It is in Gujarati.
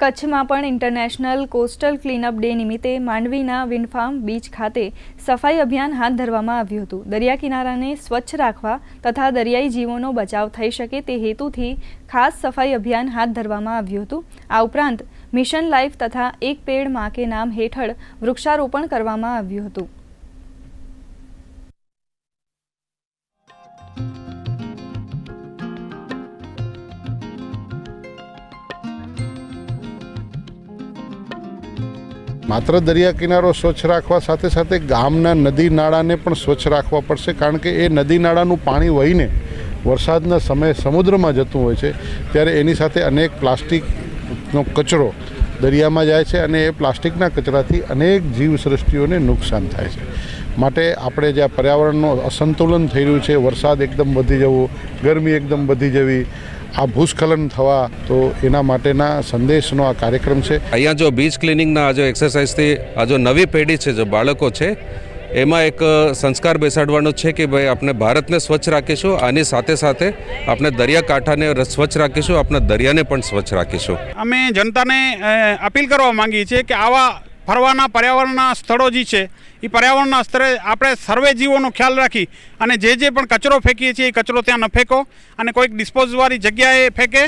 કચ્છમાં પણ ઇન્ટરનેશનલ કોસ્ટલ ક્લીનઅપ ડે નિમિત્તે માંડવીના વિન્ડફાર્મ બીચ ખાતે સફાઈ અભિયાન હાથ ધરવામાં આવ્યું હતું. દરિયા કિનારાને સ્વચ્છ રાખવા તથા દરિયાઈ જીવોનો બચાવ થઈ શકે તે હેતુથી ખાસ સફાઈ અભિયાન હાથ ધરવામાં આવ્યું હતું. આ ઉપરાંત મિશન લાઈફ તથા એક પેડમાં કે નામ હેઠળ વૃક્ષારોપણ કરવામાં આવ્યું હતું. માત્ર દરિયા કિનારો સ્વચ્છ રાખવા સાથે સાથે ગામના નદી નાળાને પણ સ્વચ્છ રાખવા પડશે, કારણ કે એ નદી નાળાનું પાણી વહીને વરસાદના સમયે સમુદ્રમાં જતું હોય છે. ત્યારે એની સાથે અનેક પ્લાસ્ટિકનો કચરો દરિયામાં જાય છે અને એ પ્લાસ્ટિકના કચરાથી અનેક જીવસૃષ્ટિઓને નુકસાન થાય છે. માટે આપણે જ્યાં પર્યાવરણનું અસંતુલન થઈ રહ્યું છે, વરસાદ એકદમ વધી જવો, ગરમી એકદમ વધી જવી આ ભૂસ્ખલન થવા તો એના માટેના સંદેશનો આ કાર્યક્રમ છે. અહીંયા જો બીચ ક્લિનિંગના આ જો એક્સરસાઇઝથી આ જો નવી પેઢી છે જો બાળકો છે એમાં એક સંસ્કાર બેસાડવાનો છે કે ભાઈ આપણે ભારતને સ્વચ્છ રાખીશું આની સાથે સાથે આપણે દરિયાકાંઠાને સ્વચ્છ રાખીશું આપણા દરિયાને પણ સ્વચ્છ રાખીશું. અમે જનતાને અપીલ કરવા માંગીએ છીએ કે આવા ફરવાના પર્યાવરણના સ્થળો જે છે, એ પર્યાવરણના સ્તરે આપણે સર્વે જીવોનો ખ્યાલ રાખી અને જે જે પણ કચરો ફેંકીએ છીએ, એ કચરો ત્યાં ન ફેંકો અને કોઈક ડિસ્પોઝવાળી જગ્યાએ ફેંકે.